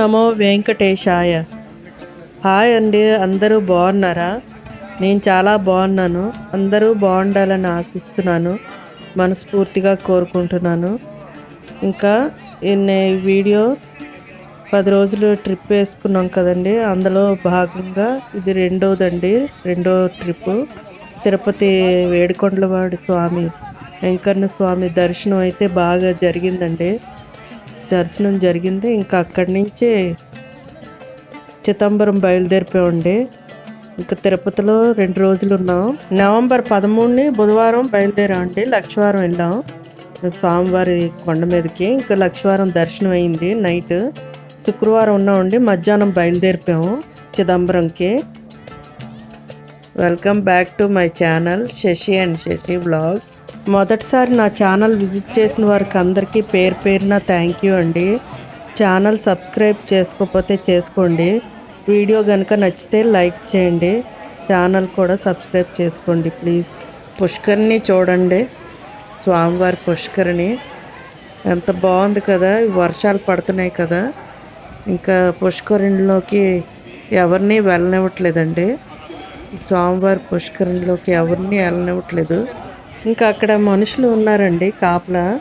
నమో వెంకటేశాయ. Hi అండి అందరూ బాగున్నారా? నేను చాలా బాగున్నాను. అందరూ బాగుండాలని ఆశిస్తున్నాను. మనస్ఫూర్తిగా కోరుకుంటున్నాను. ఇంకా ఇన్ని వీడియో పది రోజులు ట్రిప్ వేసుకున్నాం కదండి. అందులో భాగంగా ఇది రెండోదండి. రెండో ట్రిప్పు తిరుపతి వేడుకొండలవాడి స్వామి వెంకన్న స్వామి దర్శనం అయితే బాగా జరిగిందండి. దర్శనం జరిగింది. ఇంకా అక్కడి నుంచి చిదంబరం బయలుదేరిపోయండి ఇంకా తిరుపతిలో రెండు రోజులు ఉన్నాం. నవంబర్ పదమూడుని బుధవారం బయలుదేరామండి లక్షవారం వెళ్ళాం. స్వామివారి కొండ మీదకి. ఇంకా లక్షవారం దర్శనం అయింది నైట్. శుక్రవారం ఉన్నామండి మధ్యాహ్నం బయలుదేరిపోయాము చిదంబరంకి. Welcome back to my channel Sashi and Sashi blogs మొదటిసారి నా ఛానల్ విజిట్ చేసిన వారికి అందరికీ పేరు పేరున థ్యాంక్ యూ అండి. ఛానల్ సబ్స్క్రైబ్ చేసుకోకపోతే చేసుకోండి. వీడియో కనుక నచ్చితే లైక్ చేయండి. ఛానల్ కూడా సబ్స్క్రైబ్ చేసుకోండి ప్లీజ్ పుష్కరిని చూడండి. స్వామివారి పుష్కరిణి. ఎంత బాగుంది కదా వర్షాలు పడుతున్నాయి కదా. ఇంకా పుష్కరిణిలోకి ఎవరిని వెళ్ళనివ్వట్లేదండి. స్వామివారి పుష్కరంలోకి ఎవరిని వెళ్ళనివ్వట్లేదు. ఇంకా అక్కడ మనుషులు ఉన్నారండి కాపలా.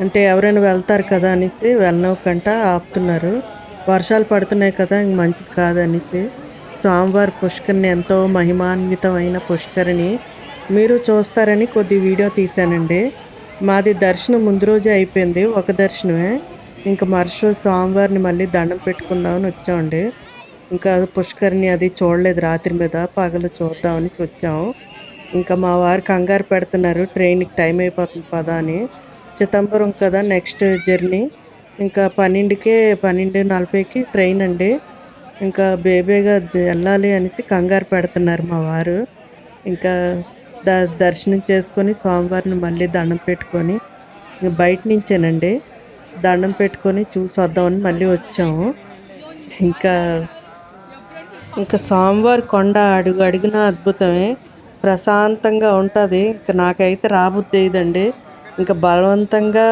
అంటే ఎవరైనా వెళ్తారు కదా అనేసి వెళ్ళనివ్వకంట ఆపుతున్నారు. వర్షాలు పడుతున్నాయి కదా ఇంక మంచిది కాదనేసి స్వామివారి పుష్కరిని ఎంతో మహిమాన్వితమైన పుష్కరిని మీరు చూస్తారని కొద్ది వీడియో తీశానండి. మాది దర్శనం ముందు రోజే అయిపోయింది ఒక దర్శనమే. ఇంకా మరుసటి స్వామివారిని మళ్ళీ దండం పెట్టుకుందామని వచ్చామండి. ఇంకా పుష్కరిని అది చూడలేదు రాత్రి మీద పగలు చూద్దామని వచ్చాము ఇంకా మా వారు కంగారు పెడుతున్నారు ట్రైన్కి టైం అయిపోతుంది పదా అని. చిదంబరం కదా నెక్స్ట్ జర్నీ. ఇంకా పన్నెండుకే పన్నెండు నలభైకి ట్రైన్ అండి. ఇంకా బేబేగా వెళ్ళాలి అనేసి కంగారు పెడుతున్నారు మా వారు. ఇంకా ద దర్శనం చేసుకొని స్వామివారిని మళ్ళీ దండం పెట్టుకొని బయట నుంచేనండి. దండం పెట్టుకొని చూసి వద్దామని మళ్ళీ వచ్చాము. ఇంకా ఇంకా స్వామివారి కొండ అడుగు అడిగిన అద్భుతమే. ప్రశాంతంగా ఉంటుంది. ఇంకా నాకైతే రాబుద్దేదండి ఇంకా బలవంతంగా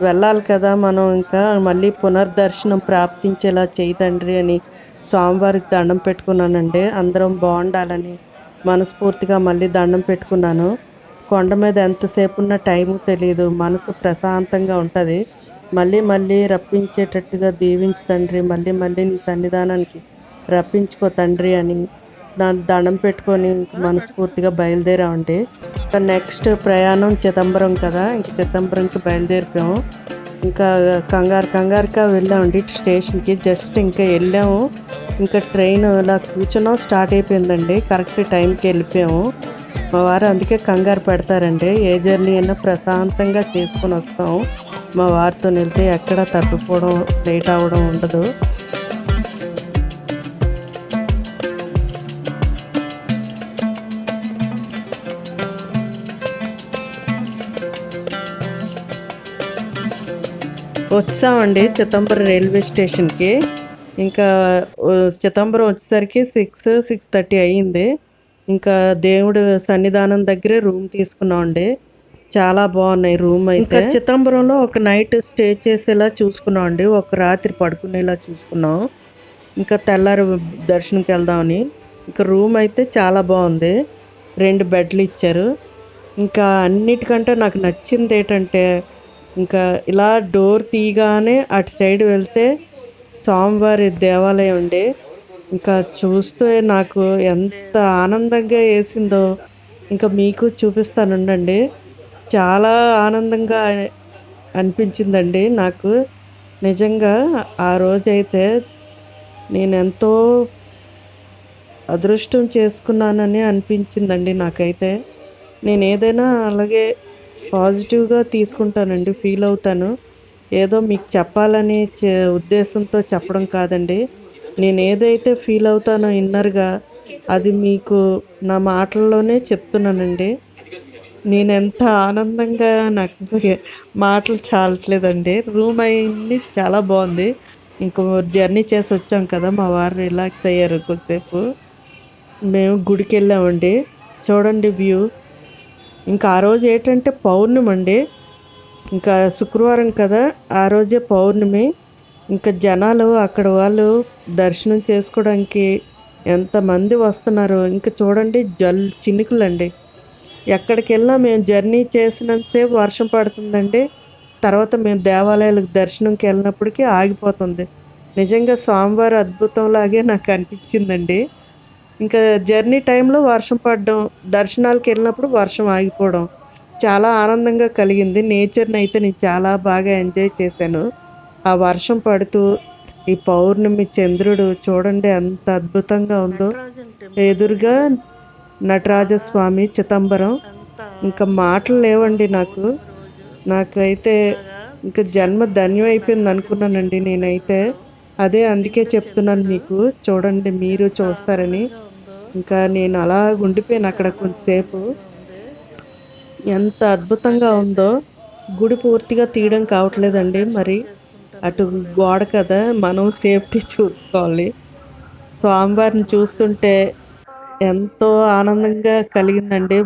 వెళ్ళాలి కదా మనం ఇంకా. మళ్ళీ పునర్దర్శనం ప్రాప్తించేలా చేయదండ్రి అని స్వామివారికి దండం పెట్టుకున్నానండి. అందరం బాగుండాలని మనస్ఫూర్తిగా మళ్ళీ దండం పెట్టుకున్నాను. కొండ మీద ఎంతసేపు ఉన్న టైము తెలియదు మనసు ప్రశాంతంగా ఉంటుంది. మళ్ళీ మళ్ళీ రప్పించేటట్టుగా దీవించు తండ్రి. మళ్ళీ మళ్ళీ నీ సన్నిధానానికి రప్పించుకో తండ్రి అని దాని దండం పెట్టుకొని మనస్ఫూర్తిగా బయలుదేరామండి ఇంకా నెక్స్ట్ ప్రయాణం చిదంబరం కదా ఇంక చిదంబరంకి బయలుదేరిపోయాము. ఇంకా కంగారు కంగారుగా వెళ్ళామండి స్టేషన్కి జస్ట్ ఇంకా వెళ్ళాము. ఇంకా ట్రైన్ అలా కూర్చున్నాం స్టార్ట్ అయిపోయిందండి కరెక్ట్ టైంకి వెళ్ళిపోయాము. మా వారు అందుకే కంగారు పెడతారండి ఏ జర్నీ అయినా ప్రశాంతంగా చేసుకొని వస్తాం. మా వారితో వెళ్తే ఎక్కడ తప్పిపోవడం లేట్ అవ్వడం ఉండదు. వచ్చామండి చితంబరం రైల్వే స్టేషన్కి. ఇంకా చితంబరం చిదంబరం వచ్చేసరికి సిక్స్ సిక్స్ థర్టీ అయ్యింది. ఇంకా దేవుడు సన్నిధానం దగ్గరే రూమ్ తీసుకున్నామండి. చాలా బాగున్నాయి రూమ్ అయితే. చిదంబరంలో ఒక నైట్ స్టే చేసేలా చూసుకున్నాం అండి ఒక రాత్రి పడుకునేలా చూసుకున్నాం. ఇంకా తెల్లారి దర్శనంకి వెళ్దామని. ఇంకా రూమ్ అయితే చాలా బాగుంది. రెండు బెడ్లు ఇచ్చారు. ఇంకా అన్నిటికంటే నాకు నచ్చింది ఏంటంటే ఇంకా ఇలా డోర్ తీయగానే అటు సైడ్ వెళ్తే స్వామివారి దేవాలయం అండి ఇంకా చూస్తే నాకు ఎంత ఆనందంగా వేసిందో ఇంకా మీకు చూపిస్తాను ఉండండి చాలా ఆనందంగా అనిపించిందండి నాకు. నిజంగా ఆ రోజైతే నేను ఎంతో అదృష్టం చేసుకున్నానని అనిపించిందండి నాకైతే. నేను ఏదైనా అలాగే పాజిటివ్గా తీసుకుంటానండి ఫీల్ అవుతాను. ఏదో మీకు చెప్పాలని చే ఉద్దేశంతో చెప్పడం కాదండి. నేను ఏదైతే ఫీల్ అవుతానో ఇన్నర్గా అది మీకు నా మాటల్లోనే చెప్తున్నానండి. నేను ఎంత ఆనందంగా నాకు మాటలు చాలట్లేదండి. రూమ్ అయింది చాలా బాగుంది. ఇంకో జర్నీ చేసి వచ్చాం కదా మా వారు రిలాక్స్ అయ్యారు కొద్దిసేపు. మేము గుడికి వెళ్ళామండి చూడండి వ్యూ. ఇంకా ఆ రోజు ఏంటంటే పౌర్ణమి అండి. ఇంకా శుక్రవారం కదా ఆ రోజే పౌర్ణమి. ఇంకా జనాలు అక్కడ వాళ్ళు దర్శనం చేసుకోవడానికి ఎంతమంది వస్తున్నారు. ఇంకా చూడండి జల్ చినుకులండి. ఎక్కడికి వెళ్ళినా మేము జర్నీ చేసినంతసేపు వర్షం పడుతుందండి. తర్వాత మేము దేవాలయాలకు దర్శనంకి వెళ్ళినప్పటికీ ఆగిపోతుంది. నిజంగా స్వామివారి అద్భుతంలాగే నాకు అనిపించిందండి. ఇంకా జర్నీ టైంలో వర్షం పడడం దర్శనాలకు వెళ్ళినప్పుడు వర్షం ఆగిపోవడం చాలా ఆనందంగా కలిగింది. నేచర్ని అయితే నేను చాలా బాగా ఎంజాయ్ చేశాను. ఆ వర్షం పడుతూ ఈ పౌర్ణమి చంద్రుడు చూడండి ఎంత అద్భుతంగా ఉందో. ఎదురుగా నటరాజస్వామి చిదంబరం. ఇంకా మాటలు లేవండి నాకు. నాకైతే ఇంకా జన్మ ధన్యం అయిపోయింది అనుకున్నానండి నేనైతే. అదే అందుకే చెప్తున్నాను మీకు. చూడండి మీరు చూస్తారని. ఇంకా నేను అలా ఉండిపోయాను అక్కడ కొంతసేపు. ఎంత అద్భుతంగా ఉందో. గుడి పూర్తిగా తీయడం కావట్లేదండి మరి. అటు గోడ కదా మనం సేఫ్టీ చూసుకోవాలి. స్వామివారిని చూస్తుంటే ఎంతో ఆనందంగా కలిగిందండి.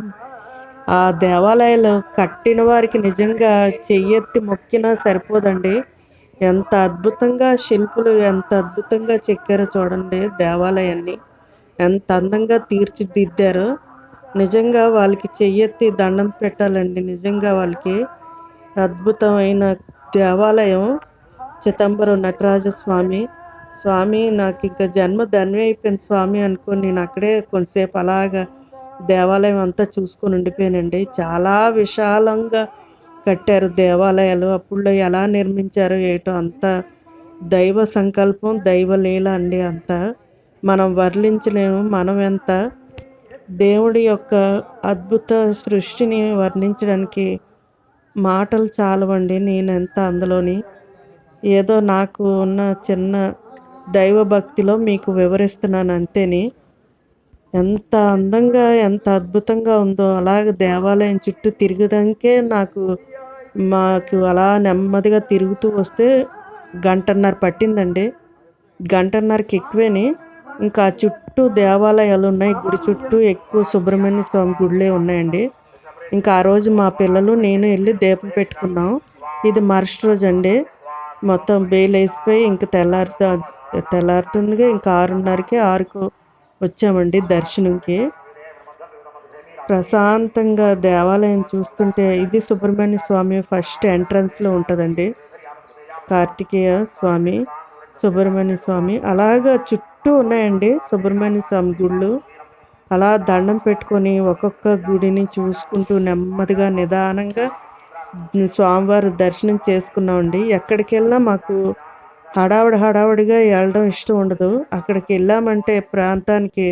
ఆ దేవాలయాలు కట్టిన వారికి నిజంగా చెయ్యెత్తి మొక్కినా సరిపోదండి. ఎంత అద్భుతంగా శిల్పులు ఎంత అద్భుతంగా చెక్కారో చూడండి దేవాలయాన్ని. ఎంత అందంగా తీర్చిదిద్దారో. నిజంగా వాళ్ళకి చెయ్యెత్తి దండం పెట్టాలండి. నిజంగా వాళ్ళకి అద్భుతమైన దేవాలయం. చిదంబరం నటరాజ స్వామి స్వామి నాకు ఇంకా జన్మ ధన్యం అయిపోయింది స్వామి అనుకుని నేను అక్కడే కొంతసేపు అలాగా దేవాలయం అంతా చూసుకొని ఉండిపోయానండి. చాలా విశాలంగా కట్టారు దేవాలయాలు. అప్పుడు ఎలా నిర్మించారు ఏటో అంత దైవ సంకల్పం దైవ లీల అండి అంతా. మనం వర్ణించలేము. మనం ఎంత దేవుడి యొక్క అద్భుత సృష్టిని వర్ణించడానికి మాటలు చాలవండి. నేను ఎంత అందులోని? ఏదో నాకు ఉన్న చిన్న దైవ భక్తిలో మీకు వివరిస్తున్నాను అంతేని. ఎంత అందంగా ఎంత అద్భుతంగా ఉందో అలాగే దేవాలయం చుట్టూ తిరగడానికే నాకు మాకు అలా నెమ్మదిగా తిరుగుతూ వస్తే గంటన్నర పట్టిందండి. గంటన్నరకి ఎక్కువేని. ఇంకా చుట్టూ దేవాలయాలు ఉన్నాయి గుడి చుట్టూ ఎక్కువ సుబ్రహ్మణ్య స్వామి గుడిలే ఉన్నాయండి. ఇంకా ఆ రోజు మా పిల్లలు నేను వెళ్ళి దీపం పెట్టుకున్నాం. ఇది మరుసటి రోజు అండి. మొత్తం బేలు వేసిపోయి ఇంకా తెల్లారి తెల్లారుతుండగా ఇంకా ఆరున్నరకి ఆరుకు వచ్చామండి దర్శనంకి. ప్రశాంతంగా దేవాలయం చూస్తుంటే ఇది సుబ్రహ్మణ్య స్వామి ఫస్ట్ ఎంట్రన్స్లో ఉంటుందండి. కార్తికేయ స్వామి సుబ్రహ్మణ్య స్వామి అలాగా చుట్టూ చుట్టూ ఉన్నాయండి. సుబ్రహ్మణ్య స్వామి గుళ్ళు. అలా దండం పెట్టుకొని ఒక్కొక్క గుడిని చూసుకుంటూ నెమ్మదిగా నిదానంగా స్వామివారి దర్శనం చేసుకున్నామండి. ఎక్కడికి వెళ్ళినా మాకు హడావుడి హడావుడిగా వెళ్ళడం ఇష్టం ఉండదు. అక్కడికి వెళ్ళామంటే ప్రాంతానికి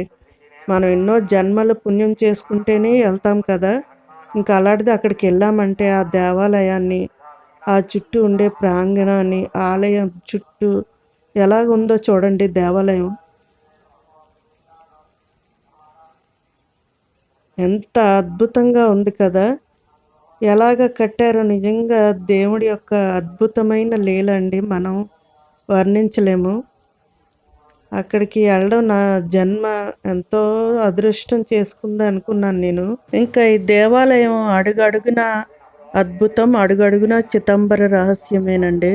మనం ఎన్నో జన్మలు పుణ్యం చేసుకుంటేనే వెళ్తాం కదా. ఇంకా అలాంటిది అక్కడికి వెళ్ళామంటే ఆ దేవాలయాన్ని ఆ చుట్టూ ఉండే ప్రాంగణాన్ని ఆలయం చుట్టూ ఎలాగుందో చూడండి దేవాలయం. ఎంత అద్భుతంగా ఉంది కదా. ఎలాగ కట్టారో నిజంగా దేవుడి యొక్క అద్భుతమైన లీల అండి. మనం వర్ణించలేము. అక్కడికి వెళ్ళడం నా జన్మ ఎంతో అదృష్టం చేసుకుందా అనుకున్నాను నేను. ఇంకా ఈ దేవాలయం అడుగడుగున అద్భుతం అడుగడుగున చిదంబర రహస్యమేనండి.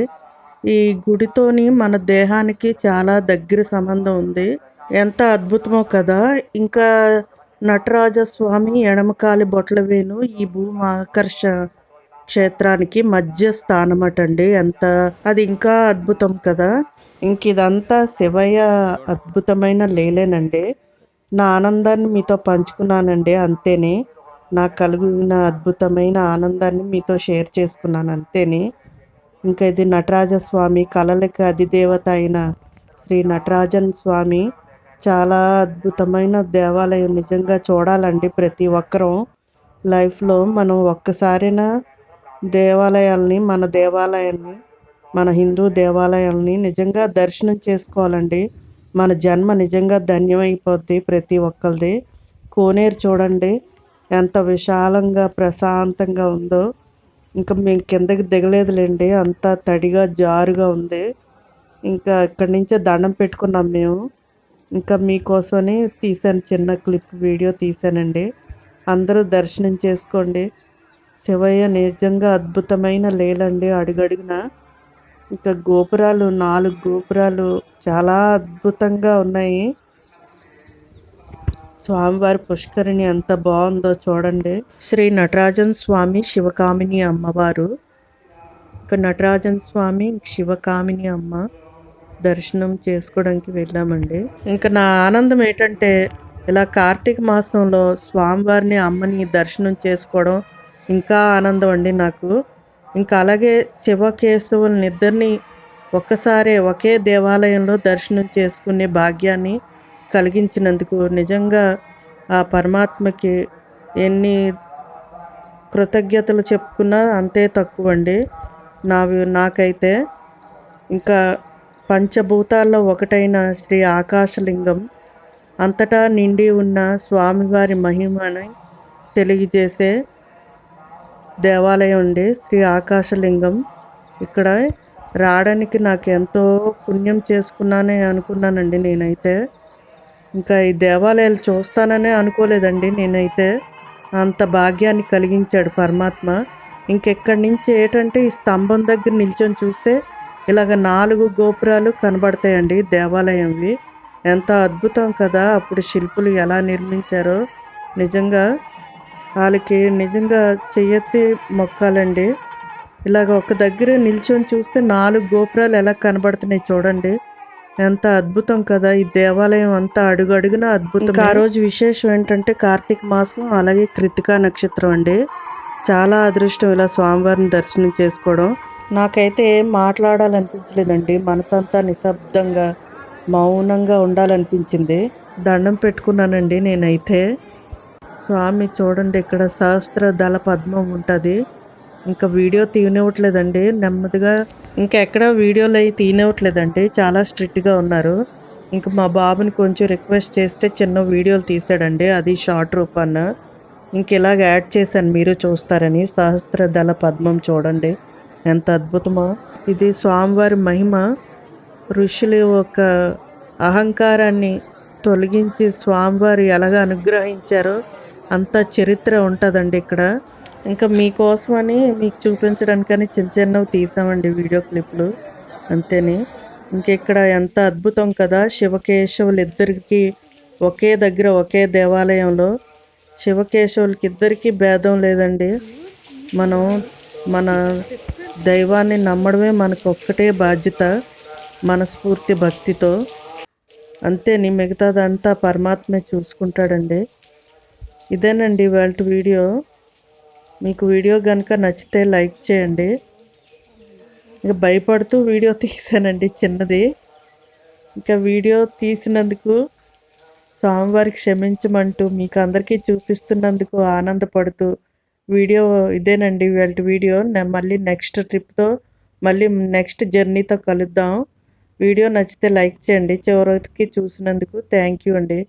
ఈ గుడితోని మన దేహానికి చాలా దగ్గర సంబంధం ఉంది. ఎంత అద్భుతమో కదా. ఇంకా నటరాజ స్వామి ఎడమకాలి బొట్ల వేణు ఈ భూమి ఆకర్ష క్షేత్రానికి మధ్య స్థానం అటండి ఎంత? అది ఇంకా అద్భుతం కదా? ఇంక ఇదంతా శివయ్య అద్భుతమైన లేలేనండి. నా ఆనందాన్ని మీతో పంచుకున్నానండి అంతేనే. నాకు కలిగిన అద్భుతమైన ఆనందాన్ని మీతో షేర్ చేసుకున్నాను అంతేనే. ఇంకా ఇది నటరాజ స్వామి అధిదేవత అయిన శ్రీ నటరాజన్ స్వామి చాలా అద్భుతమైన దేవాలయం నిజంగా చూడాలండి ప్రతి ఒక్కరూ. లైఫ్లో మనం ఒక్కసారైనా దేవాలయాల్ని మన దేవాలయాన్ని మన హిందూ దేవాలయాల్ని నిజంగా దర్శనం చేసుకోవాలండి. మన జన్మ నిజంగా ధన్యమైపోద్ది ప్రతి ఒక్కరిది కోనేరు చూడండి ఎంత విశాలంగా ప్రశాంతంగా ఉందో. ఇంకా మేము కిందకి దిగలేదులేండి అంత తడిగా జారుగా ఉంది. ఇంకా ఇక్కడి నుంచే దండం పెట్టుకున్నాం మేము. ఇంకా మీకోసమని తీసాను చిన్న క్లిప్ వీడియో తీసానండి అందరూ దర్శనం చేసుకోండి. శివయ్య నిజంగా అద్భుతమైన లేలండి అడుగడుగున. ఇంకా గోపురాలు నాలుగు గోపురాలు చాలా అద్భుతంగా ఉన్నాయి. స్వామివారి పుష్కరిణి ఎంత బాగుందో చూడండి. శ్రీ నటరాజన్ స్వామి శివకామిని అమ్మవారు. ఇక నటరాజన్ స్వామి శివకామిని అమ్మ. దర్శనం చేసుకోవడానికి వెళ్ళామండి. ఇంకా నా ఆనందం ఏంటంటే ఇలా కార్తీక మాసంలో స్వామివారిని అమ్మని దర్శనం చేసుకోవడం ఇంకా ఆనందం అండి నాకు. ఇంకా అలాగే శివకేశవుల్ని ఇద్దరిని ఒక్కసారే ఒకే దేవాలయంలో దర్శనం చేసుకునే భాగ్యాన్ని కలిగించినందుకు నిజంగా ఆ పరమాత్మకి ఎన్ని కృతజ్ఞతలు చెప్పుకున్నా అంతే తక్కువ అండి నావి నాకైతే. ఇంకా పంచభూతాల్లో ఒకటైన శ్రీ ఆకాశలింగం అంతటా నిండి ఉన్న స్వామివారి మహిమని తెలియజేసే దేవాలయం అండి శ్రీ ఆకాశలింగం. ఇక్కడ రావడానికి నాకు ఎంతో పుణ్యం చేసుకున్నానే అనుకున్నానండి నేనైతే. ఇంకా ఈ దేవాలయాలు చూస్తాననే అనుకోలేదండి నేనైతే. అంత భాగ్యాన్ని కలిగించాడు పరమాత్మ. ఇంకెక్కడి నుంచి ఏంటంటే ఈ స్తంభం దగ్గర నిల్చొని చూస్తే ఇలాగ నాలుగు గోపురాలు కనబడతాయండి దేవాలయంవి. ఎంత అద్భుతం కదా! అప్పుడు శిల్పులు ఎలా నిర్మించారో. నిజంగా వాళ్ళకి నిజంగా చెయ్యెత్తి మొక్కాలండి. ఇలాగ ఒక దగ్గర నిల్చొని చూస్తే నాలుగు గోపురాలు ఎలా కనబడుతున్నాయి చూడండి. ఎంత అద్భుతం కదా! ఈ దేవాలయం అంతా అడుగు అడుగున అద్భుతం ఆ రోజు విశేషం ఏంటంటే కార్తీక మాసం అలాగే కృతికా నక్షత్రం అండి. చాలా అదృష్టం ఇలా స్వామివారిని దర్శనం చేసుకోవడం. నాకైతే ఏం మాట్లాడాలనిపించలేదండి. మనసంతా నిశ్శబ్దంగా మౌనంగా ఉండాలనిపించింది. దండం పెట్టుకున్నానండి నేనైతే. స్వామి చూడండి ఇక్కడ సహస్ర దళ పద్మం ఉంటుంది. ఇంకా వీడియో తీయనివ్వట్లేదండి. నెమ్మదిగా ఇంకా ఎక్కడ వీడియోలు అవి తీయనివ్వట్లేదండి. చాలా స్ట్రిక్ట్గా ఉన్నారు. ఇంకా మా బాబుని కొంచెం రిక్వెస్ట్ చేస్తే చిన్న వీడియోలు తీసాడండి అది షార్ట్ రూపాన ఇంక ఇలాగ యాడ్ చేశాను మీరు చూస్తారని. సహస్ర దళ పద్మం చూడండి. ఎంత అద్భుతమో. ఇది స్వామివారి మహిమ. ఋషులు ఒక అహంకారాన్ని తొలగించి స్వామివారు ఎలాగ అనుగ్రహించారో అంత చరిత్ర ఉంటుందండి ఇక్కడ. ఇంకా మీకోసమని మీకు చూపించడానికని చిన్న చిన్నవి తీసామండి వీడియో క్లిప్లు. అంతేని. ఇంక ఇక్కడ ఎంత అద్భుతం కదా. శివకేశవులు ఇద్దరికి ఒకే దగ్గర ఒకే దేవాలయంలో శివకేశవులకి ఇద్దరికీ భేదం లేదండి. మనం మన దైవాన్ని నమ్మడమే మనకు ఒక్కటే బాధ్యత మనస్ఫూర్తి భక్తితో. అంతేని మిగతాదంతా పరమాత్మే చూసుకుంటాడండి. ఇదేనండి వాళ్ళ వీడియో. మీకు వీడియో కనుక నచ్చితే లైక్ చేయండి. ఇంకా భయపడుతూ వీడియో తీసానండి చిన్నది. ఇంకా వీడియో తీసినందుకు స్వామివారికి క్షమించమంటూ మీకు అందరికీ చూపిస్తున్నందుకు ఆనందపడుతూ వీడియో ఇదేనండి ఇవాళ వీడియో. నేను మళ్ళీ నెక్స్ట్ ట్రిప్తో మళ్ళీ నెక్స్ట్ జర్నీతో కలుద్దాం. వీడియో నచ్చితే లైక్ చేయండి. చివరికి చూసినందుకు థ్యాంక్ యూ అండి.